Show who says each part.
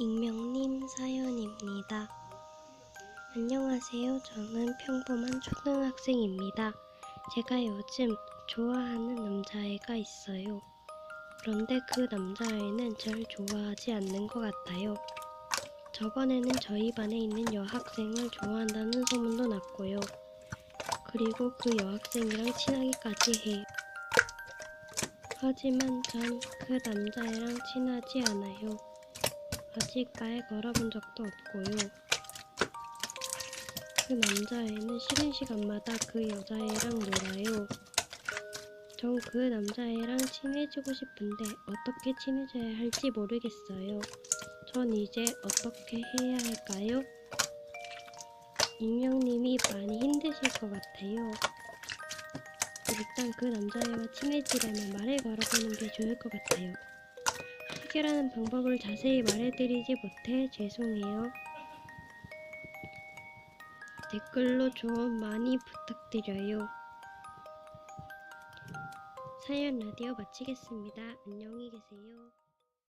Speaker 1: 익명님 사연입니다. 안녕하세요. 저는 평범한 초등학생입니다. 제가 요즘 좋아하는 남자애가 있어요. 그런데 그 남자애는 절 좋아하지 않는 것 같아요. 저번에는 저희 반에 있는 여학생을 좋아한다는 소문도 났고요. 그리고 그 여학생이랑 친하기까지 해요. 하지만 전 그 남자애랑 친하지 않아요. 말 걸어본 적도 없고요. 그 남자애는 쉬는 시간마다 그 여자애랑 놀아요. 전 그 남자애랑 친해지고 싶은데 어떻게 친해져야 할지 모르겠어요. 전 이제 어떻게 해야 할까요? 익명님이 많이 힘드실 것 같아요. 일단 그 남자애와 친해지려면 말을 걸어보는 게 좋을 것 같아요. 해결하는 방법을 자세히 말해드리지 못해 죄송해요. 댓글로 조언 많이 부탁드려요. 사연 라디오 마치겠습니다. 안녕히 계세요.